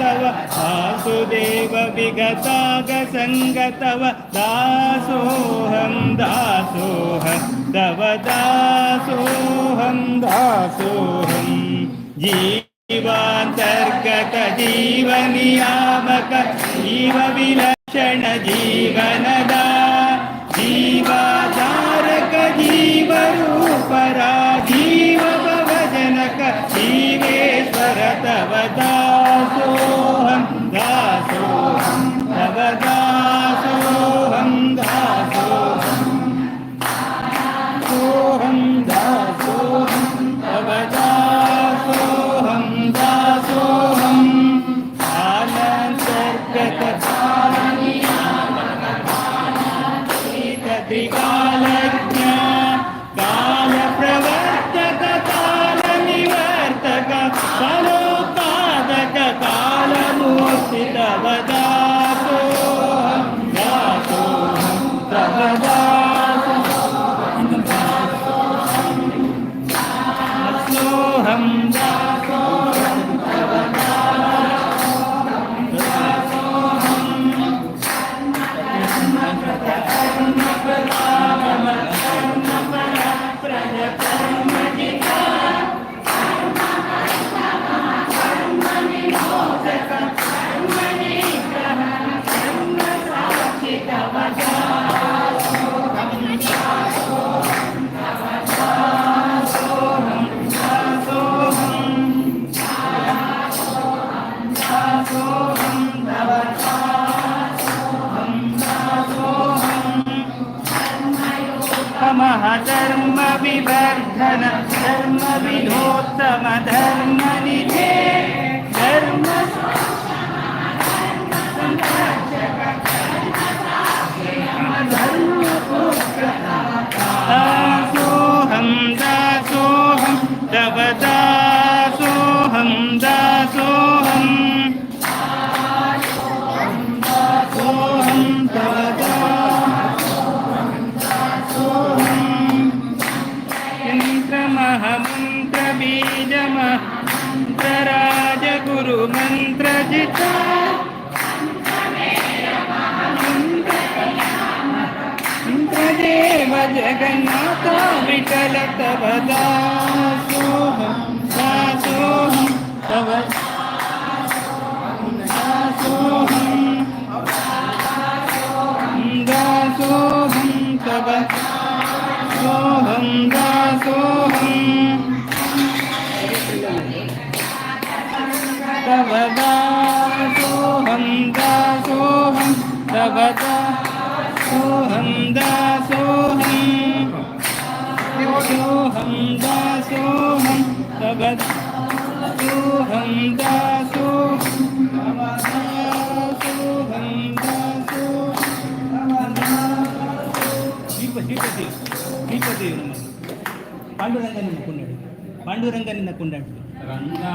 तव, वासुदेव विगतागसङ्गतव दासोऽहं दासोह तव दासोऽहं दासोऽहं। जीवान्तर्गत जीवनियामक जीवविलक्षण जीवनदा। जीवाधारक जीवरूपरा, जीवभवजनक, जीवेश्वर तव दा। भवता सोऽहं दासोऽहं सोऽहं दासोऽहं भवता सोऽहं दासोऽहं గణపతి పాండురంగాన్ని నక్కున్నాడు పాండురంగాన్ని నక్కున్నాడు రంగా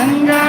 sangre.